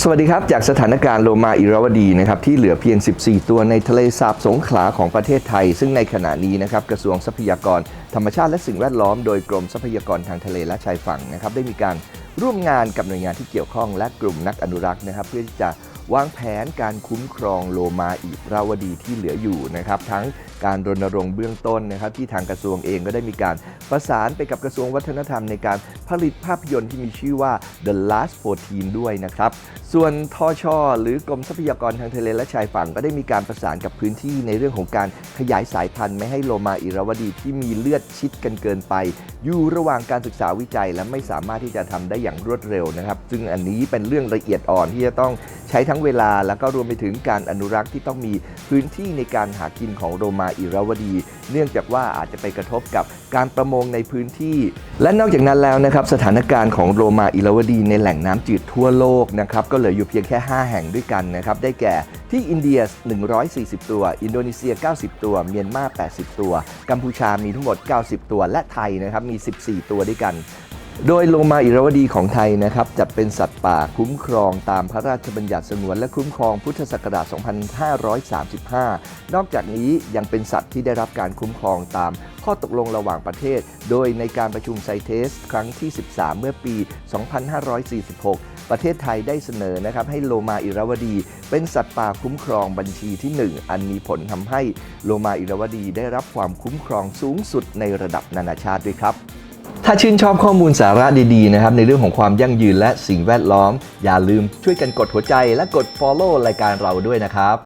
สวัสดีครับ จากสถานการณ์โลมาอิราวดีนะครับที่เหลือเพียง 14 ตัวในทะเลสาบสงขลาของประเทศไทย ซึ่งในขณะนี้นะครับกระทรวงทรัพยากร ธรรมชาติและสิ่งแวดล้อมโดยกรมทรัพยากรทางทะเลและชายฝั่งนะครับได้มีการร่วมงานกับหน่วยงานที่เกี่ยวข้องและกลุ่มนักอนุรักษ์นะครับ เพื่อที่จะ วางแผนการคุ้มครองโลมาอิราวดีที่เหลืออยู่นะครับ ทั้งการรณรงค์เบื้องต้นนะครับ ที่ทางกระทรวงเองก็ได้มีการประสานไปกับกระทรวงวัฒนธรรมในการผลิตภาพยนตร์ที่มีชื่อว่า The Last 14 ด้วยนะครับ ส่วนทอชอหรือกรมทรัพยากรทางทะเลและชายฝั่งก็ได้มีการประสานกับพื้นที่ในเรื่องของการขยายสายพันธุ์ไม่ให้โลมาอิราวดีที่มีเลือดชิดกันเกินไป อยู่ระหว่างการศึกษาวิจัย และไม่สามารถที่จะทำได้อย่างรวดเร็วนะครับ ซึ่งอันนี้เป็นเรื่องละเอียดอ่อนที่จะต้องใช้ทั้ั้งเวลาแล้วก็รวมไปถึงการอนุรักษ์ที่ต้องมีพื้นที่ในการหากินของโลมาอิราวดี เนื่องจากว่าอาจจะไปกระทบกับการประมงในพื้นที่ และนอกจากนั้นแล้วนะครับสถานการณ์ของโลมาอิราวดีในแหล่งน้ำจืดทั่วโลกนะครับก็เหลืออยู่เพียงแค่ 5 แห่งด้วยกันนะครับได้แก่ที่อินเดีย 140 ตัว อินโดนีเซีย 90 ตัว เมียนมา 80 ตัว กัมพูชามีทั้งหมด 90 ตัว และไทยนะครับ มี 14 ตัวด้วยกัน โดยโลมาอิราวดีของไทยนะครับจัดเป็นสัตว์ป่าคุ้มครองตามพระราชบัญญัติสงวนและคุ้มครองพุทธศักราช 2535 นอกจากนี้ยังเป็นสัตว์ที่ได้รับการคุ้มครองตามข้อตกลงระหว่างประเทศ โดยในการประชุมไซเทส ครั้งที่ 13 เมื่อปี 2546 ประเทศไทยได้เสนอนะครับให้โลมาอิราวดี เป็นสัตว์ป่าคุ้มครองบัญชีที่ 1 อันมีผลทำให้โลมาอิราวดีได้รับความคุ้มครองสูงสุดในระดับนานาชาติด้วยครับ ถ้าชื่นชอบข้อมูลสาระดีๆนะครับในเรื่องของความยั่งยืนและสิ่งแวดล้อม อย่าลืมช่วยกันกดหัวใจและกด follow รายการเราด้วยนะครับ